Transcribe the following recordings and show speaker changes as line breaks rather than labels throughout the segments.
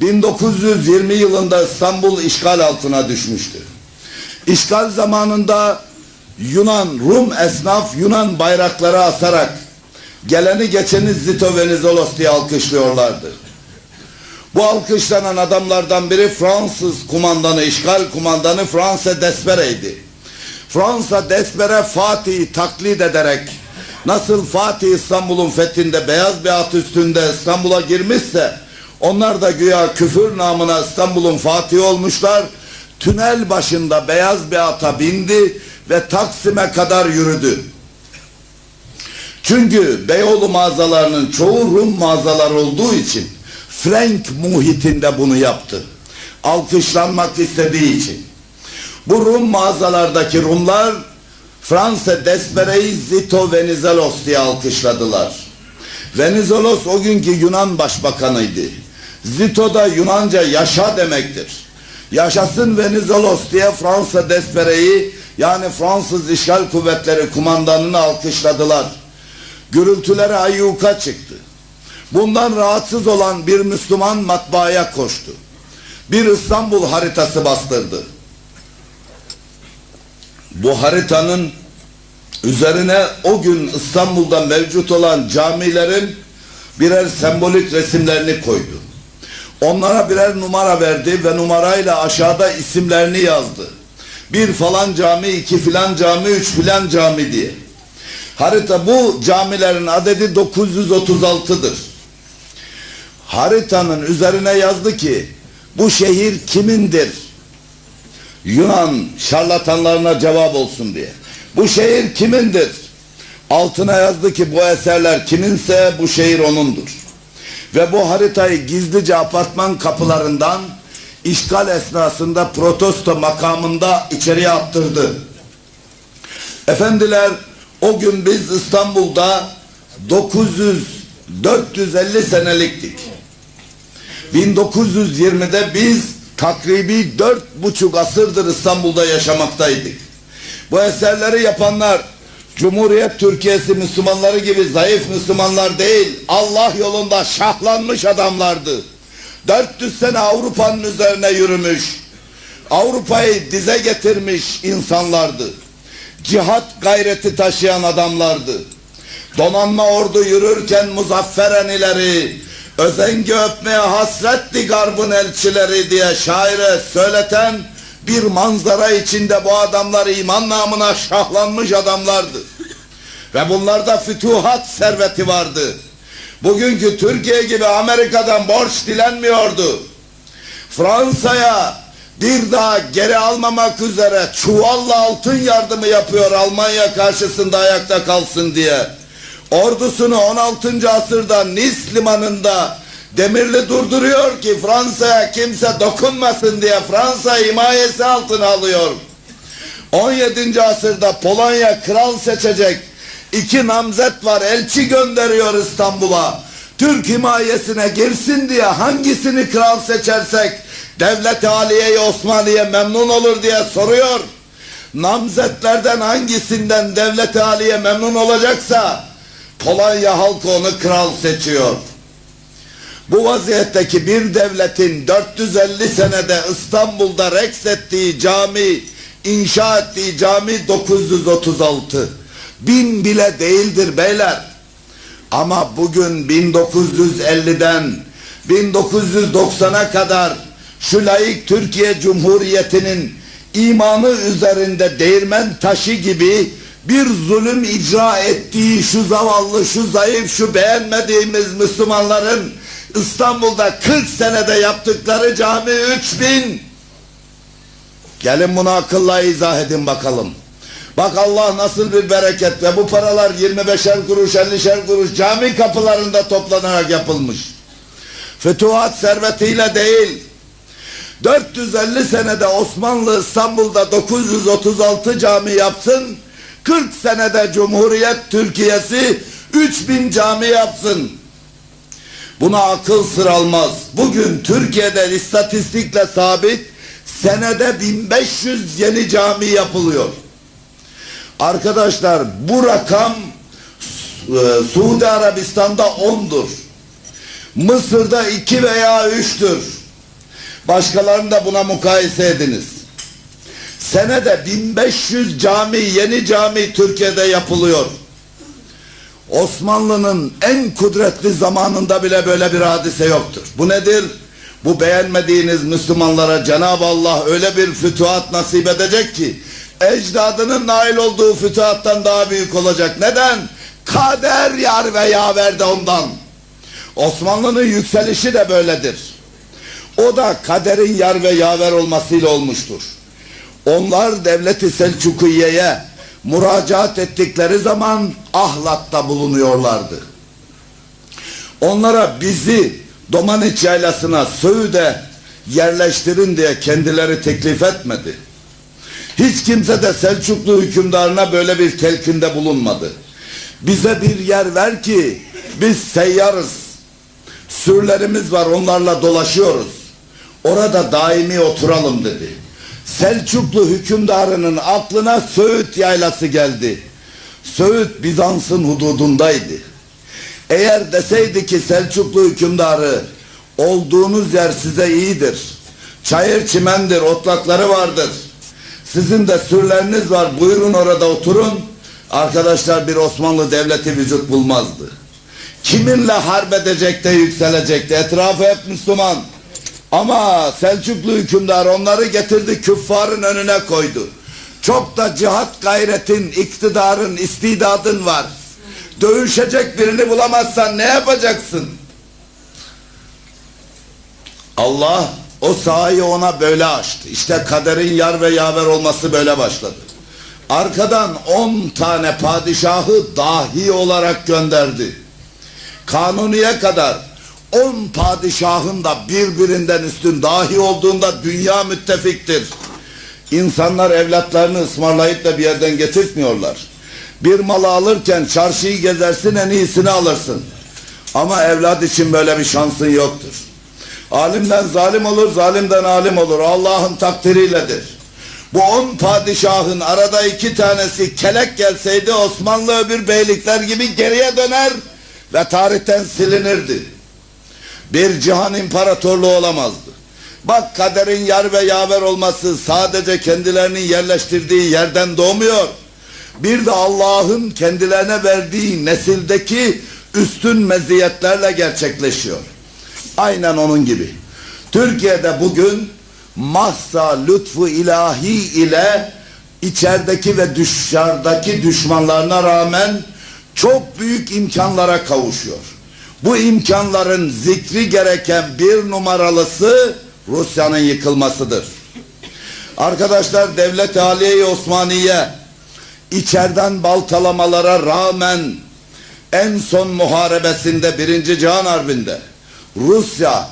1920 yılında İstanbul işgal altına düşmüştü. İşgal zamanında Yunan, Rum esnaf Yunan bayrakları asarak geleni geçeni Zito Venizelos diye alkışlıyorlardı. Bu alkışlanan adamlardan biri Fransız kumandanı, işgal kumandanı Fransa Despere'ydi. Fransa Despere Fatih'i taklit ederek nasıl Fatih İstanbul'un fethinde beyaz bir at üstünde İstanbul'a girmişse onlar da güya küfür namına İstanbul'un Fatih olmuşlar. Tünel başında beyaz bir ata bindi ve Taksim'e kadar yürüdü. Çünkü Beyoğlu mağazalarının çoğu Rum mağazalar olduğu için Frank muhitinde bunu yaptı. Alkışlanmak istediği için. Bu Rum mağazalardaki Rumlar Fransa Despere'yi Zito Venizelos diye alkışladılar. Venizelos o günkü Yunan başbakanıydı. Zito da Yunanca yaşa demektir. Yaşasın Venizelos diye Fransa Despere'yi yani Fransız işgal kuvvetleri kumandanını alkışladılar. Gürültülere ayyuka çıktı. Bundan rahatsız olan bir Müslüman matbaaya koştu. Bir İstanbul haritası bastırdı. Bu haritanın üzerine o gün İstanbul'da mevcut olan camilerin birer sembolik resimlerini koydu. Onlara birer numara verdi ve numarayla aşağıda isimlerini yazdı. Bir falan cami, iki filan cami, üç filan cami diye. Harita bu camilerin adedi 936'dır. Haritanın üzerine yazdı ki bu şehir kimindir? Yunan şarlatanlarına cevap olsun diye. Bu şehir kimindir? Altına yazdı ki bu eserler kiminse bu şehir onundur. Ve bu haritayı gizlice apartman kapılarından işgal esnasında protesto makamında içeriye attırdı. Efendiler o gün biz İstanbul'da 900 450 seneliktik. 1920'de biz takribi dört buçuk asırdır İstanbul'da yaşamaktaydık. Bu eserleri yapanlar Cumhuriyet Türkiye'si Müslümanları gibi zayıf Müslümanlar değil, Allah yolunda şahlanmış adamlardı. 400 sene Avrupa'nın üzerine yürümüş, Avrupa'yı dize getirmiş insanlardı. Cihat gayreti taşıyan adamlardı. Donanma ordu yürürken muzafferen ileri, özengi öpmeye hasretti garbın elçileri diye şaire söyleten bir manzara içinde bu adamlar iman namına şahlanmış adamlardı. Ve bunlarda fütuhat serveti vardı. Bugünkü Türkiye gibi Amerika'dan borç dilenmiyordu. Fransa'ya bir daha geri almamak üzere çuvalla altın yardımı yapıyor Almanya karşısında ayakta kalsın diye. Ordusunu 16. asırda Nis limanında demirli durduruyor ki Fransa'ya kimse dokunmasın diye Fransa himayesi altına alıyor. 17. asırda Polonya kral seçecek iki namzet var elçi gönderiyor İstanbul'a. Türk himayesine girsin diye hangisini kral seçersek devlet aliye Osmaniye memnun olur diye soruyor. Namzetlerden hangisinden devlet aliye memnun olacaksa Polonya halkı onu kral seçiyor. Bu vaziyetteki bir devletin 450 senede İstanbul'da reks ettiği cami, inşa ettiği cami 936. Bin bile değildir beyler. Ama bugün 1950'den 1990'a kadar şu layık Türkiye Cumhuriyeti'nin imanı üzerinde değirmen taşı gibi bir zulüm icra ettiği şu zavallı, şu zayıf, şu beğenmediğimiz Müslümanların İstanbul'da 40 senede yaptıkları cami 3000. Gelin bunu akılla izah edin bakalım. Bak Allah nasıl bir bereket ve bu paralar 25'er kuruş 50'şer kuruş cami kapılarında toplanarak yapılmış. Fütuhat servetiyle değil. 450 senede Osmanlı İstanbul'da 936 cami yapsın. 40 senede Cumhuriyet Türkiye'si 3000 cami yapsın. Buna akıl sır almaz. Bugün Türkiye'de istatistikle sabit senede 1500 yeni cami yapılıyor. Arkadaşlar bu rakam e, Suudi Arabistan'da 10'dur. Mısır'da 2 veya 3'tür. Başkalarını da buna mukayese ediniz. Senede 1500 cami, yeni cami Türkiye'de yapılıyor. Osmanlı'nın en kudretli zamanında bile böyle bir hadise yoktur. Bu nedir? Bu beğenmediğiniz Müslümanlara Cenab-ı Allah öyle bir fütuhat nasip edecek ki ecdadının nail olduğu fütuhattan daha büyük olacak. Neden? Kader yar ve yaver de ondan. Osmanlı'nın yükselişi de böyledir. O da kaderin yar ve yaver olmasıyla olmuştur. Onlar devleti Selçukiye'ye müracaat ettikleri zaman ahlatta bulunuyorlardı. Onlara bizi Domaniç yaylasına Söğüt'e yerleştirin diye kendileri teklif etmedi. Hiç kimse de Selçuklu hükümdarına böyle bir telkinde bulunmadı. Bize bir yer ver ki biz seyyarız. Sürülerimiz var onlarla dolaşıyoruz. Orada daimi oturalım dedi. Selçuklu hükümdarının aklına Söğüt yaylası geldi. Söğüt Bizans'ın hududundaydı. Eğer deseydi ki Selçuklu hükümdarı olduğunuz yer size iyidir. Çayır çimendir, otlakları vardır. Sizin de sürüleriniz var, buyurun orada oturun. Arkadaşlar bir Osmanlı devleti vücut bulmazdı. Kiminle harp edecek de yükselecekti. Etrafı hep Müslüman. Ama Selçuklu hükümdar onları getirdi küffarın önüne koydu. Çok da cihat gayretin, iktidarın, istidadın var. Dövüşecek birini bulamazsan ne yapacaksın? Allah o sahayı ona böyle açtı. İşte kaderin yar ve yaver olması böyle başladı. Arkadan on tane padişahı dahi olarak gönderdi. Kanuniye kadar on padişahın da birbirinden üstün dahi olduğunda dünya müttefiktir. İnsanlar evlatlarını ısmarlayıp da bir yerden getirtmiyorlar. Bir malı alırken çarşıyı gezersin en iyisini alırsın. Ama evlat için böyle bir şansın yoktur. Alimden zalim olur, zalimden alim olur. Allah'ın takdiriyledir. Bu on padişahın arada iki tanesi kelek gelseydi Osmanlı öbür beylikler gibi geriye döner ve tarihten silinirdi. Bir cihan imparatorluğu olamazdı. Bak kaderin yar ve yaver olması sadece kendilerinin yerleştirdiği yerden doğmuyor. Bir de Allah'ın kendilerine verdiği nesildeki üstün meziyetlerle gerçekleşiyor. Aynen onun gibi. Türkiye'de bugün mahsa lütfu ilahi ile içerideki ve dışarıdaki düşmanlarına rağmen çok büyük imkanlara kavuşuyor. Bu imkanların zikri gereken bir numaralısı Rusya'nın yıkılmasıdır. Arkadaşlar Devlet Aliye Osmaniye içeriden baltalamalara rağmen en son muharebesinde birinci Cihan Harbi'nde Rusya,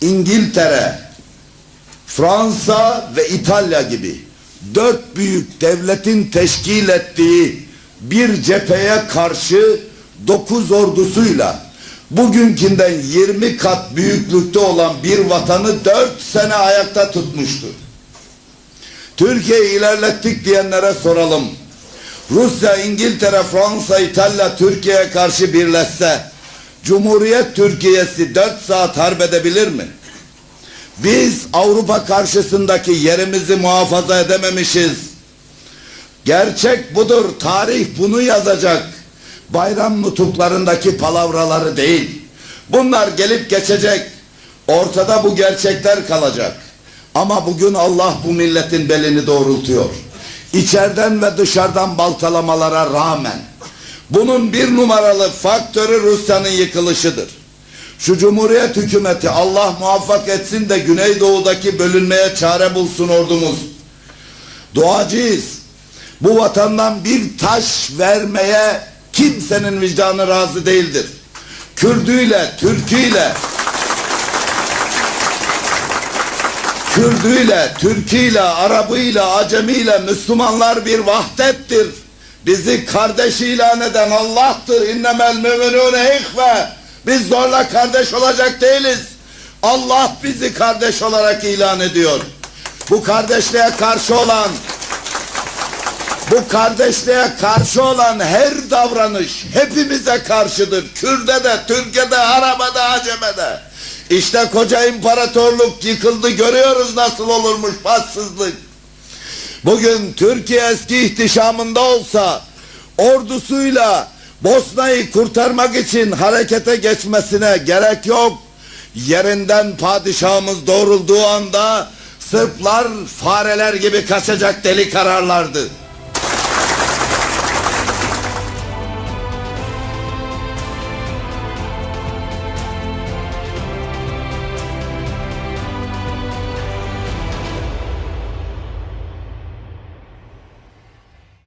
İngiltere, Fransa ve İtalya gibi dört büyük devletin teşkil ettiği bir cepheye karşı dokuz ordusuyla bugünkünden 20 kat büyüklükte olan bir vatanı dört sene ayakta tutmuştu. Türkiye'yi ilerlettik diyenlere soralım. Rusya, İngiltere, Fransa, İtalya Türkiye'ye karşı birleşse Cumhuriyet Türkiye'si dört saat harp edebilir mi? Biz Avrupa karşısındaki yerimizi muhafaza edememişiz. Gerçek budur. Tarih bunu yazacak. Bayram nutuklarındaki palavraları değil. Bunlar gelip geçecek. Ortada bu gerçekler kalacak. Ama bugün Allah bu milletin belini doğrultuyor. İçeriden ve dışarıdan baltalamalara rağmen bunun bir numaralı faktörü Rusya'nın yıkılışıdır. Şu cumhuriyet hükümeti Allah muvaffak etsin de Güneydoğu'daki bölünmeye çare bulsun ordumuz. Duacıyız. Bu vatandan bir taş vermeye kimsenin vicdanı razı değildir. Kürdüyle, Türküyle, Kürdüyle, Türküyle, Arabıyla, Acemiyle Müslümanlar bir vahdettir. Bizi kardeş ilan eden Allah'tır. İnnemel müminune ihve. Biz zorla kardeş olacak değiliz. Allah bizi kardeş olarak ilan ediyor. Bu kardeşliğe karşı olan bu kardeşliğe karşı olan her davranış hepimize karşıdır. Kürde de, Türkiye'de, Araba'da, Aceme'de. İşte koca imparatorluk yıkıldı görüyoruz nasıl olurmuş bahtsızlık. Bugün Türkiye eski ihtişamında olsa ordusuyla Bosna'yı kurtarmak için harekete geçmesine gerek yok. Yerinden padişahımız doğrulduğu anda Sırplar fareler gibi kaçacak deli kararlardı.